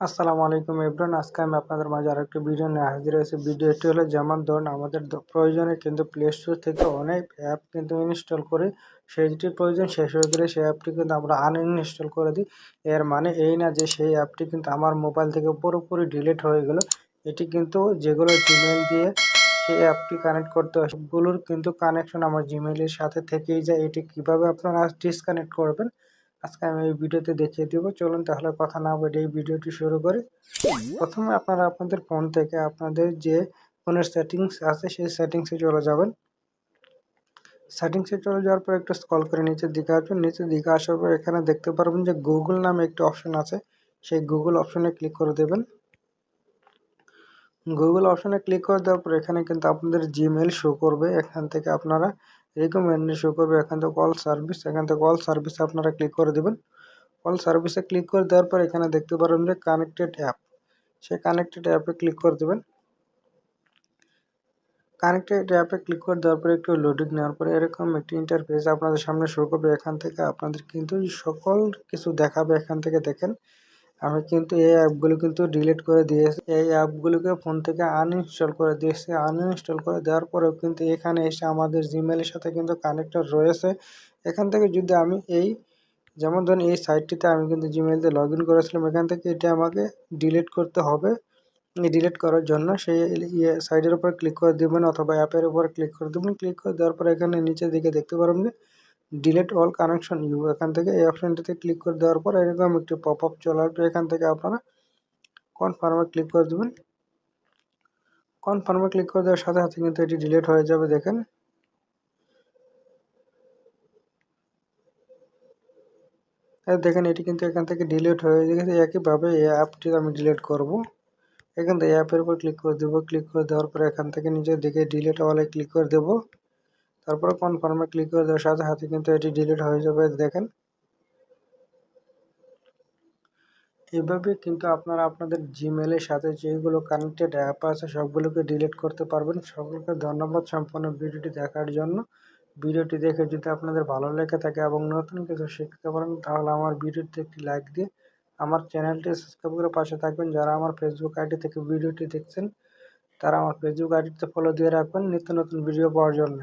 আসসালামু আলাইকুম এভরিওয়ান, আজকে আমি আপনাদের মাঝে আরেকটি ভিডিও নিয়ে হাজির হয়েছি। ভিডিওটি হলো যেমন ধরুন আমাদের প্রয়োজনে কিন্তু প্লে স্টোর থেকে অনেক অ্যাপ কিন্তু ইনস্টল করি। সেইটির প্রয়োজন শেষ হয়ে গেলে সেই অ্যাপটি কিন্তু আমরা আনইনস্টল করে দিই। এর মানে এই না যে সেই অ্যাপটি কিন্তু আমার মোবাইল থেকে পুরোপুরি ডিলিট হয়ে গেল। এটি কিন্তু যেগুলো জিমেল দিয়ে সেই অ্যাপটি কানেক্ট করতে হয়, সবগুলোর কিন্তু কানেকশন আমার জিমেলের সাথে থেকেই যায়। এটি কীভাবে আপনারা ডিসকানেক্ট করবেন? আজকে আমি এই ভিডিওতে দেখিয়ে দেব। চলুন তাহলে কথা না বলে এই ভিডিওটি শুরু করি। প্রথমে আপনারা আপনাদের ফোন থেকে আপনাদের যে ফোনের সেটিংস আছে, সেই সেটিংসে চলে যাবেন। সেটিংসে চলে যাওয়ার পর একটু স্কল করে নিচের দিকে আসবেন। নিচের দিকে আসার পর এখানে দেখতে পারবেন যে গুগল নামে একটি অপশন আছে। সেই গুগল অপশনে ক্লিক করে দেবেন। গুগল অপশনে ক্লিক করে দেওয়ার পর এখানে কিন্তু আপনাদের জিমেল শো করবে। এখান থেকে আপনারা রিকমেন্ড শো করবে, এখান থেকে কল সার্ভিস এখান থেকে কল সার্ভিসে আপনারা ক্লিক করে দেবেন। কল সার্ভিসে ক্লিক করে দেওয়ার পর এখানে দেখতে পারবেন যে কানেক্টেড অ্যাপ সেই কানেক্টেড অ্যাপে ক্লিক করে দেবেন। কানেক্টেড অ্যাপে ক্লিক করে দেওয়ার পরে একটু লোডিং নেওয়ার পরে এরকম একটি ইন্টারফেস আপনাদের সামনে শো করবে। এখান থেকে আপনাদের কিন্তু সকল কিছু দেখাবে, এখান থেকে দেখেন। আমি কিন্তু এই অ্যাপগুলো কিন্তু ডিলিট করে দিয়েছি। এই অ্যাপগুলোকে ফোন থেকে আনইনস্টল করে দিয়েছি। আনইনস্টল করে দেওয়ার পরেও কিন্তু এখানে এসে আমাদের জিমেলের সাথে কিন্তু কানেক্টেড রয়েছে। এখান থেকে যদি আমি এই, যেমন ধরুন এই সাইটটিতে আমি কিন্তু জিমেল দিয়ে লগ ইন করেছিলাম, এখান থেকে এটা আমাকে ডিলিট করতে হবে। ডিলিট করার জন্য সেই ইয়ে সাইডের উপর ক্লিক করে দেবেন অথবা অ্যাপের উপর ক্লিক করে দেবেন। ক্লিক করে দেওয়ার পর এখানে নিচের দিকে দেখতে পারবেন ডিলিট অল কানেকশন ইউ এখান থেকে এই অপশানটিতে ক্লিক করে দেওয়ার পর এরকম একটি পপ আপ চলে আসবে। এখান থেকে আপনারা কনফার্মে ক্লিক করে দেবেন। কনফার্মে ক্লিক করে দেওয়ার সাথে সাথে কিন্তু এটি ডিলেট হয়ে যাবে, দেখেন। দেখেন, এটি কিন্তু এখান থেকে ডিলিট হয়ে গেছে। একইভাবে এই অ্যাপটি আমি ডিলিট করব। এখান থেকে অ্যাপের উপর ক্লিক করে দেবো। ক্লিক করে দেওয়ার পরে এখান থেকে নিচের দিকে ডিলিট অলে ক্লিক করে দেবো। তারপরে কনফার্মে ক্লিক করে দেওয়ার সাথে সাথে কিন্তু এটি ডিলিট হয়ে যাবে, দেখেন। এভাবে কিন্তু আপনারা আপনাদের জিমেলের সাথে যেগুলো কানেক্টেড অ্যাপ আছে, সবগুলোকে ডিলিট করতে পারবেন। সকলকে ধন্যবাদ সম্পূর্ণ ভিডিওটি দেখার জন্য। ভিডিওটি দেখে যদি আপনাদের ভালো লেগে থাকে এবং নতুন কিছু শিখতে পারেন, তাহলে আমার ভিডিওতে একটি লাইক দিয়ে আমার চ্যানেলটি সাবস্ক্রাইব করে পাশে থাকবেন। যারা আমার ফেসবুক আইডি থেকে ভিডিওটি দেখছেন, তারা আমার ফেসবুক আইডিতে ফলো দিয়ে রাখবেন। নিত্য নতুন ভিডিও পাওয়ার জন্য।